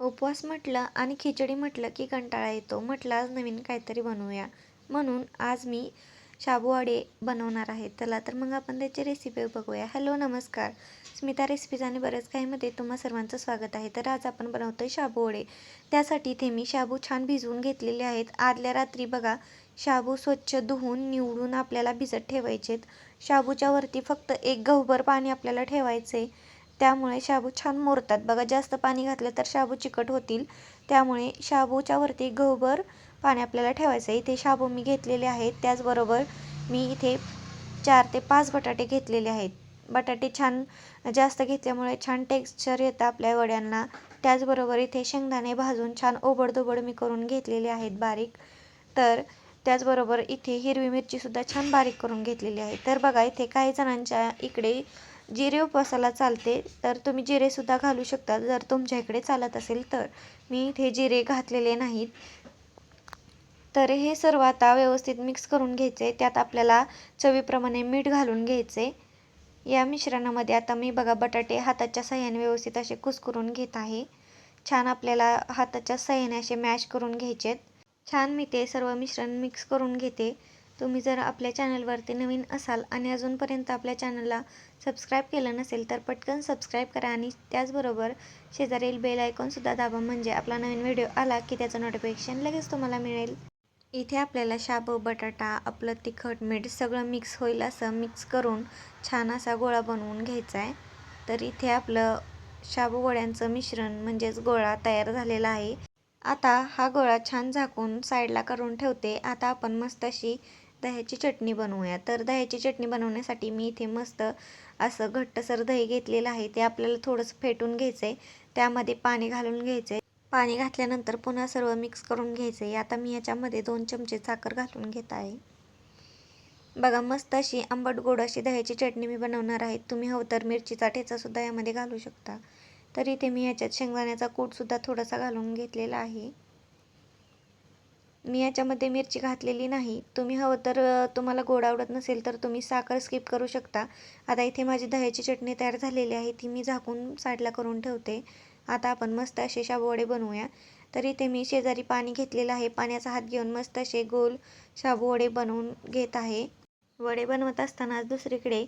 उपवास म्हटलं आणि खिचडी म्हटलं की कंटाळा येतो. म्हटलं आज नवीन काहीतरी बनवूया. म्हणून आज मी शाबूवाडे बनवणार आहे. चला तर मग आपण त्याची रेसिपी बघूया. हॅलो नमस्कार. स्मिता रेसिपीज आणि बरेच काहीमध्ये तुम्हा सर्वांचं स्वागत आहे. तर आज आपण बनवतो आहे शाबूवडे त्यासाठी इथे मी शाबू छान भिजवून घेतलेले आहेत. आदल्या रात्री बघा शाबू स्वच्छ धुवून निवडून आपल्याला भिजत ठेवायचेत. शाबूच्या वरती फक्त एक गहूभर पाणी आपल्याला ठेवायचं आहे त्यामुळे शाबू छान मुरतात. बघा जास्त पाणी घातलं तर शाबू चिकट होतील. त्यामुळे शाबूच्या वरती गहूभर पाणी आपल्याला ठेवायचं आहे. इथे शाबू मी घेतलेले आहेत. त्याचबरोबर मी इथे चार ते पाच बटाटे घेतलेले आहेत. बटाटे छान जास्त घेतल्यामुळे छान टेक्स्चर येतं आपल्या वड्यांना. त्याचबरोबर इथे शेंगदाणे भाजून छान ओबडधोबड मी करून घेतलेले आहेत बारीक. तर त्याचबरोबर इथे हिरवी मिरचीसुद्धा छान बारीक करून घेतलेली आहे. तर बघा इथे काही जणांच्या इकडे जिरे उपवासाला चालते तर तुम्ही जिरेसुद्धा घालू शकता. जर तुमच्या इकडे चालत असेल तर. मी इथे जिरे घातलेले नाहीत. तर हे सर्व आता व्यवस्थित मिक्स करून घ्यायचे. त्यात आपल्याला चवीप्रमाणे मीठ घालून घ्यायचे. या मिश्रणामध्ये आता मी बघा बटाटे हाताच्या सहाय्याने व्यवस्थित असे कुस्करून घेत आहे. छान आपल्याला हाताच्या सहाय्याने असे मॅश करून घ्यायचेत. छान मी ते सर्व मिश्रण मिक्स करून घेते. तुम्ही जर आपल्या चॅनलवरती नवीन असाल आणि अजूनपर्यंत आपल्या चॅनलला सबस्क्राईब केलं नसेल तर पटकन सबस्क्राईब करा आणि त्याचबरोबर शेजारील बेल आयकॉनसुद्धा दाबा म्हणजे आपला नवीन व्हिडिओ आला की त्याचं नोटिफिकेशन लगेच तुम्हाला मिळेल. इथे आपल्याला शाबू बटाटा आपलं तिखट मीठ सगळं मिक्स होईल असं मिक्स करून छान असा गोळा बनवून घ्यायचा आहे. तर इथे आपलं शाबू वड्यांचं मिश्रण म्हणजेच गोळा तयार झालेला आहे. आता हा गोळा छान झाकून साईडला करून ठेवते. आता आपण मस्त अशी दह्याची चटणी बनवूया. तर दह्याची चटणी बनवण्यासाठी मी इथे मस्त असं घट्टसर दही घेतलेलं आहे. ते आपल्याला थोडंसं फेटून घ्यायचं आहे त्यामध्ये पाणी घालून घ्यायचं आहे पाणी घातल्यानंतर पुन्हा सर्व मिक्स करून घ्यायचं आहे आता मी याच्यामध्ये दोन चमचे साखर घालून घेत आहे. बघा मस्त अशी आंबट गोड अशी दह्याची चटणी मी बनवणार आहे. तुम्ही हवं तर मिरचीचा ठेचासुद्धा यामध्ये घालू शकता. तर इथे मी याच्यात शेंगदाण्याचा कूटसुद्धा थोडासा घालून घेतलेला आहे. मी याच्यामध्ये मिरची घातलेली नाही. तुम्ही हवं तर तुम्हाला गोड आवडत नसेल तर तुम्ही साखर स्किप करू शकता. आता इथे माझी दह्याची चटणी तयार झालेली आहे. ती मी झाकून साईडला करून ठेवते. आता आपण मस्त असे शाबूवडे बनवूया. तर इथे मी शेजारी पाणी घेतलेलं आहे. पाण्याचा हात घेऊन मस्त असे गोल शाबूवडे बनवून घेत आहे. वडे बनवत असताना दुसरीकडे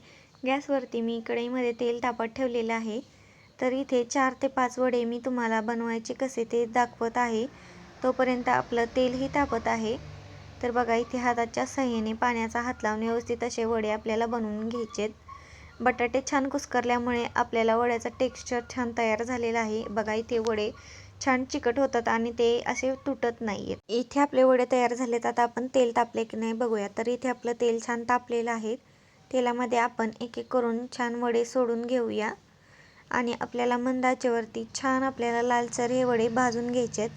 गॅसवरती मी कढईमध्ये तेल तापत ठेवलेलं आहे. तर इथे चार ते पाच वडे मी तुम्हाला बनवायचे कसे ते दाखवत आहे. तोपर्यंत आपलं तेलही तापत आहे. तर बघा इथे हाताच्या सहाय्याने पाण्याचा हात लावून व्यवस्थित असे वडे आपल्याला बनवून घ्यायचेत. बटाटे छान कुस्करल्यामुळे आपल्याला वड्याचा टेक्स्चर छान तयार झालेला आहे. बघा इथे वडे छान चिकट होतात आणि ते असे तुटत नाही आहेत इथे आपले वडे तयार झालेत. आता आपण तेल तापले की नाही बघूया तर इथे आपलं तेल छान तापलेलं आहे. तेलामध्ये आपण एक एक करून छान वडे सोडून घेऊया. आणि आपल्याला मंदाचेवरती छान आपल्याला लालसर हे वडे भाजून घ्यायचे आहेत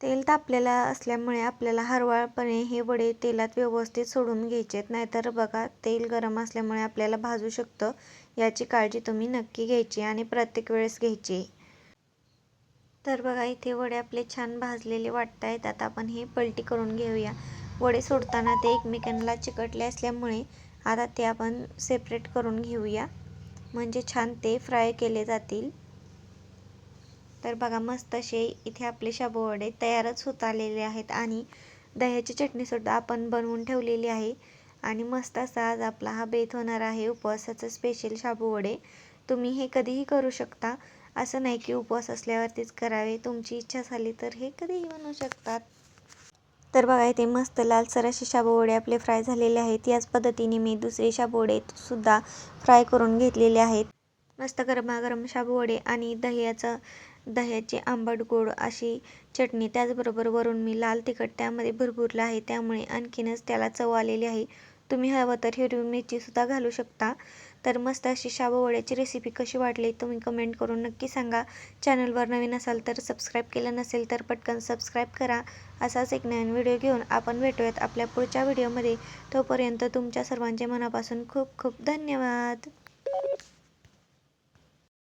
तेल तापलेलं असल्यामुळे आपल्याला हरवाळपणे हे वडे तेलात व्यवस्थित सोडून घ्यायचेत नाहीतर बघा तेल गरम असल्यामुळे आपल्याला भाजू शकतं. याची काळजी तुम्ही नक्की घ्यायची आणि प्रत्येक वेळेस घ्यायची. तर बघा इथे वडे आपले छान भाजलेले वाटत आहेत आता आपण हे पलटी करून घेऊया. वडे सोडताना ते एकमेकांना चिकटले असल्यामुळे आता ते आपण सेपरेट करून घेऊया. म्हणजे छान ते फ्राय केले जातील. तर बघा मस्त असे इथे आपले शाबू वडे तयारच होत आलेले आहेत आणि दह्याची चटणीसुद्धा आपण बनवून ठेवलेली आहे. आणि मस्त असा आज आपला हा बेत होणार आहे उपवासाचं स्पेशल शाबू वडे तुम्ही हे कधीही करू शकता. असं नाही की उपवास असल्यावरतीच करावे. तुमची इच्छा झाली तर हे कधीही बनवू शकतात. तर बघा इथे मस्त लालसर असे शाबूवडे आपले फ्राय झालेले आहेत. याच पद्धतीने मी दुसरे शाबूवडे सुद्धा फ्राय करून घेतलेले आहेत. मस्त गरमागरम शाबूवडे आणि दह्याचं दह्याची आंबट गोड अशी चटणी. त्याचबरोबर वरून मी लाल तिखट त्यामध्ये भरपूरलं आहे. त्यामुळे आणखीनच त्याला चव आलेली आहे. तुम्ही हवं तर हिरवी मिरचीसुद्धा घालू शकता. तर मस्त अशी शाबूवड्याची रेसिपी कशी वाटली तुम्ही कमेंट करून नक्की सांगा. चॅनलवर नवीन असाल तर सबस्क्राईब केलं नसेल तर पटकन सबस्क्राईब करा. असाच एक नवीन व्हिडिओ घेऊन आपण भेटूयात आपल्या पुढच्या व्हिडिओमध्ये तोपर्यंत तुमच्या सर्वांचे मनापासून खूप खूप धन्यवाद.